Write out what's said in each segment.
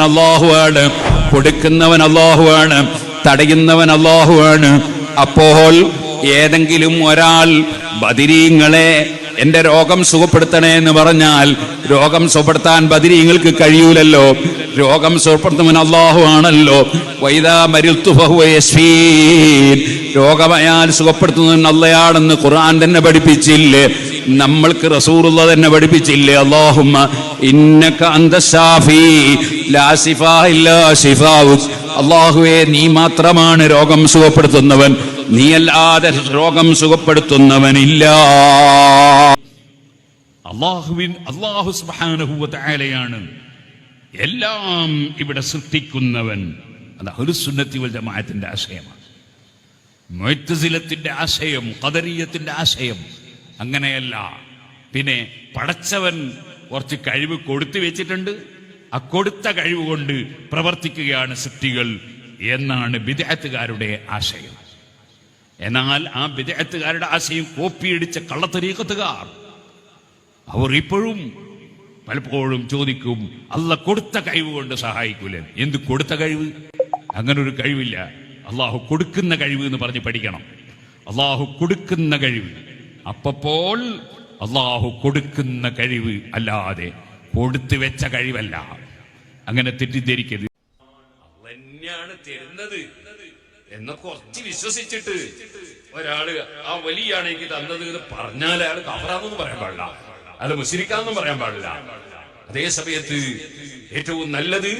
അള്ളാഹുവാണ് കൊടുക്കുന്നവൻ അള്ളാഹുവാണ് തടയുന്നവൻ അള്ളാഹുവാണ് അപ്പോൾ ഏതെങ്കിലും ഒരാൾ ബദിരീങ്ങളെ എന്റെ രോഗം സുഖപ്പെടുത്തണേ എന്ന് പറഞ്ഞാൽ രോഗം സുഖപ്പെടുത്താൻ ബദിരീങ്ങൾക്ക് കഴിയൂലല്ലോ. രോഗം സുഖപ്പെടുത്തുന്നവൻ അള്ളാഹു ആണല്ലോ വൈദാ മരുത്തു ബഹുവയസ്വീൻ രോഗമയാൽ സുഖപ്പെടുത്തുന്നവൻ അല്ലയാണെന്ന് ഖുർആൻ തന്നെ പഠിപ്പിച്ചില്ലേ? നമ്മൾക്ക് റസൂറുള്ള തന്നെ പഠിപ്പിച്ചില്ലേ? അള്ളാഹുമ്മ ഇന്നക അന്ത ഷാഫി ലാ ശിഫാ ഇല്ലാ ശിഫാവുക്. അള്ളാഹുവേ നീ മാത്രമാണ് രോഗം സുഖപ്പെടുത്തുന്നവൻ. നീ അല്ലാതെ രോഗം സുഖപ്പെടുത്തുന്നവനില്ല അള്ളാഹുവിൻ അള്ളാഹു സുബാനുഭൂവത്തായാലെയാണ് എല്ലാം ഇവിടെ സൃഷ്ടിക്കുന്നവൻ. അത് സുന്നത്തി വൽ ജമാഅത്തിന്റെ ആശയമാണ്. മൊയ്ത്തസിലത്തിന്റെ ആശയം കദരീയത്തിന്റെ ആശയം അങ്ങനെയല്ല. പിന്നെ പടച്ചവൻ കുറച്ച് കഴിവ് കൊടുത്തു വെച്ചിട്ടുണ്ട്. ആ കൊടുത്ത കഴിവ് കൊണ്ട് പ്രവർത്തിക്കുകയാണ് സൃഷ്ടികൾ എന്നാണ് വിദേഹത്തുകാരുടെ ആശയം. എന്നാൽ ആ വിദേഹത്തുകാരുടെ ആശയം കോപ്പിയടിച്ച കള്ളത്തരീക്കത്തുകാർ അവർ ഇപ്പോഴും പലപ്പോഴും ചോദിക്കും അല്ല കൊടുത്ത കഴിവ് കൊണ്ട് സഹായിക്കൂലേ? എന്ത് കൊടുത്ത കഴിവ്? അങ്ങനൊരു കഴിവില്ല. അള്ളാഹു കൊടുക്കുന്ന കഴിവ് എന്ന് പറഞ്ഞ് പഠിക്കണം. അള്ളാഹു കൊടുക്കുന്ന കഴിവ്. അപ്പപ്പോൾ അള്ളാഹു കൊടുക്കുന്ന കഴിവ് അല്ലാതെ കൊടുത്തു വെച്ച കഴിവല്ല. അങ്ങനെ തെറ്റിദ്ധരിക്കരുത്. തന്നെയാണ് തരുന്നത് എന്ന് കുറച്ച് വിശ്വസിച്ചിട്ട് ഒരാൾ ആ വലിയാണ് എനിക്ക് തന്നത് എന്ന് പറഞ്ഞാൽ അയാൾ കഫറാന്നൊന്നും പറയാൻ പാടില്ല. അയാൾ മുസ്ലിക്കാന്നും പറയാൻ പാടില്ല. അതേ സമയത്ത് ഏറ്റവും നല്ലത്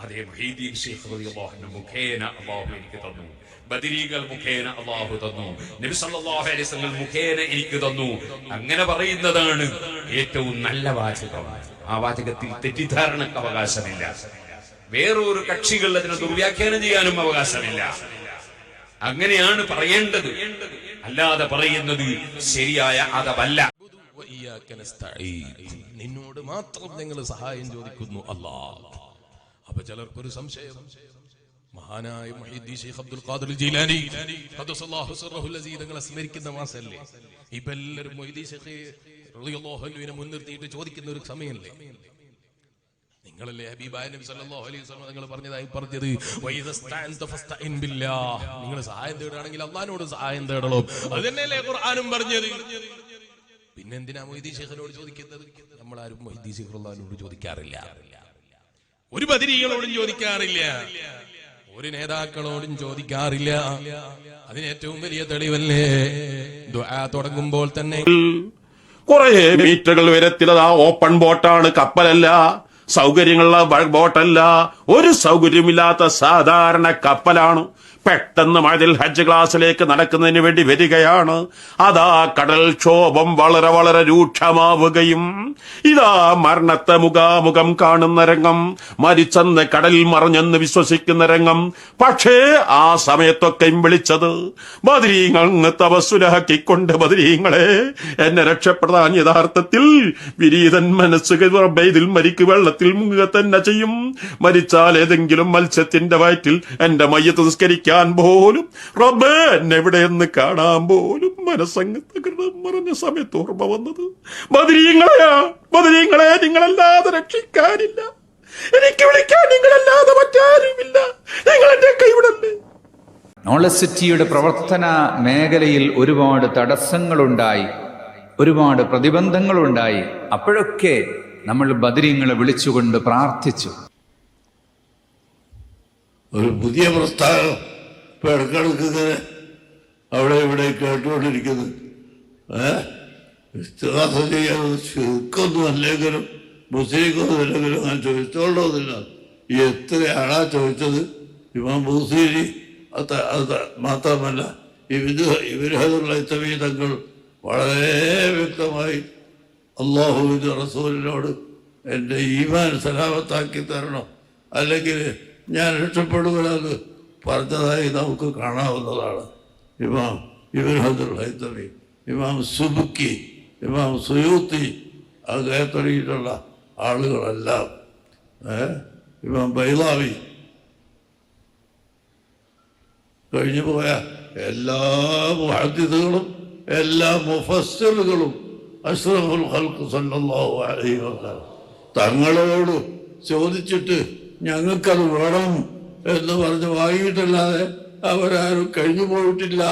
അതേ അൻഹു മുഖേന അള്ളാഹു എനിക്ക് തന്നു. ബദിരീകൾ മുഖേന അള്ളാഹു തന്നു. നബി സല്ലല്ലാഹു അലൈഹി വസല്ലം മുഖേന എനിക്ക് തന്നു. അങ്ങനെ പറയുന്നതാണ് ഏറ്റവും നല്ല വാചകം. ആ വാചകത്തിൽ തെറ്റിദ്ധാരണക്ക് അവകാശമില്ല. വേറൊരു കക്ഷികൾ അതിനെ ദുർവ്യാഖ്യാനം ചെയ്യാനും അവകാശമില്ല. അങ്ങനെയാണ് പറയേണ്ടത്. അല്ലാതെ പറയുന്നത് ശരിയായ അതവല്ല നിന്നോട് മാത്രം ഞങ്ങൾ സഹായം ചോദിക്കുന്നു അല്ലാ അപ്പൊ ചിലർക്കൊരു സംശയം. മഹാനായ അബ്ദുൽ ഖാദിർ ജീലാനി തങ്ങളെ സ്മരിക്കുന്ന മാസല്ലേ? ഇപ്പൊ എല്ലാവരും അൻഹുവിനെ മുൻനിർത്തിയിട്ട് ചോദിക്കുന്ന ഒരു സമയമല്ലേ നിങ്ങളല്ലേ ഹബീബായ നബി സല്ലല്ലാഹു അലൈഹി വസല്ലം നിങ്ങൾ പറഞ്ഞതായി പറഞ്ഞത്? വൈദസ്തഅൻത ഫസ്തഇൻ ബില്ലാഹ്. നിങ്ങൾ സഹായം തേടുകയാണെങ്കിൽ അള്ളാഹിനോട് സഹായം തേടണം. അത് തന്നെയല്ലേ ഖുർആനും പറഞ്ഞത്? പിന്നെ എന്തിനാ മൊയ്തീൻ ശേഖനോട് ചോദിക്കുന്നത് നമ്മൾ ആരും മൊയ്തീൻ ശേഖറുള്ളതിനോട് ചോദിക്കാറില്ല. ഒരു ബദിരികളോടും ചോദിക്കാറില്ല. ഒരു നേതാക്കളോടും ചോദിക്കാറില്ല. അതിന് ഏറ്റവും വലിയ തെളിവല്ലേ? തുടങ്ങുമ്പോൾ തന്നെ കുറെ മീറ്ററുകൾ വരത്തിലതാ ഓപ്പൺ ബോട്ടാണ് കപ്പലല്ല. സൗകര്യങ്ങളുള്ള ബോട്ടല്ല. ഒരു സൗകര്യമില്ലാത്ത സാധാരണ കപ്പലാണ്. പെട്ടെന്ന് മഴയിൽ ഹജ്ജ് ക്ലാസ്സിലേക്ക് നടക്കുന്നതിന് വേണ്ടി വരികയാണ്. അതാ കടൽ ക്ഷോഭം വളരെ വളരെ രൂക്ഷമാവുകയും ഇതാ മരണത്തെ മുഖാമുഖം കാണുന്ന രംഗം മരിച്ചെന്ന് കടലിൽ മറിഞ്ഞെന്ന് വിശ്വസിക്കുന്ന രംഗം. പക്ഷേ ആ സമയത്തൊക്കെയും വിളിച്ചത് ബദരീങ്ങൾ തപസ്സുലഹക്കിക്കൊണ്ട് ബദരീങ്ങളെ എന്നെ രക്ഷപ്പെടാൻ യഥാർത്ഥത്തിൽ വിരീതൻ മനസ്സുകൾ മരിക്ക് വെള്ളത്തിൽ മുങ്ങുക തന്നെ ചെയ്യും. മരിച്ചാൽ ഏതെങ്കിലും മത്സ്യത്തിന്റെ വയറ്റിൽ എന്റെ മയ്യത്ത് നിസ്കരിക്കാൻ പോലും റബ്ബേ എന്നെവിടെ എന്ന് കാണാൻ പോലും മനസ്സങ്ങ് തകർന്ന് മറഞ്ഞ സമയത്ത് ഓർമ്മ വന്നത്. ബദരീങ്ങളെയാ ബദരീങ്ങളെ നിങ്ങളല്ലാതെ രക്ഷിക്കാനില്ല. എനിക്ക് വിളിക്കാൻ നിങ്ങളല്ലാതെ മറ്റാരുമില്ല. നിങ്ങൾ എന്റെ കൈവിടല്ലേ? നോളസിറ്റിയുടെ പ്രവർത്തന മേഖലയിൽ ഒരുപാട് തടസ്സങ്ങളുണ്ടായി. ഒരുപാട് പ്രതിബന്ധങ്ങളുണ്ടായി. അപ്പോഴൊക്കെ നമ്മൾ ബദരീങ്ങളെ വിളിച്ചുകൊണ്ട് പ്രാർത്ഥിച്ചു. ഒരു പുതിയ പ്രസ്ഥാനം ഇപ്പൊ അവിടെ ഇവിടെ കേട്ടുകൊണ്ടിരിക്കുന്നു. ഏഹ് ഇസ്തിഹാസ ചെയ്യാൻ ചുരുക്കൊന്നും അല്ലെങ്കിലും മുസ്ലിക്കൊന്നും അല്ലെങ്കിലും എത്രയാളാ ചോദിച്ചത്? ഇമാം ബൂസീരി അത് മാത്രമല്ല ഇവർ ഇവരതുള്ള തങ്ങൾ വളരെ വ്യക്തമായി അള്ളാഹുവിന്റെ റസൂലിനോട് എന്റെ ഈമാൻ സലാമത്താക്കി തരണം. അല്ലെങ്കിൽ ഞാൻ രക്ഷപ്പെടുകയെന്ന് പറഞ്ഞതായി നമുക്ക് കാണാവുന്നതാണ്. ഇമാം ഇബിൻ ഹദുൽ ഹൈത്തമി ഇമാം സുബുക്കി ഇമാം സുയൂത്തി അദ്ദേഹത്തൊഴിയിട്ടുള്ള ആളുകളെല്ലാം ഇമാം ബൈലാവി കഴിഞ്ഞു പോയ എല്ലാ മുഹദ്ദിദുകളും എല്ലാ മുഫസ്സിറുകളും സല്ലല്ലാഹു അലൈഹി തങ്ങളോട് ചോദിച്ചിട്ട് ഞങ്ങൾക്കത് വേണം എന്ന് പറഞ്ഞ് വാങ്ങിയിട്ടല്ലാതെ അവരാരും കഴിഞ്ഞു പോയിട്ടില്ല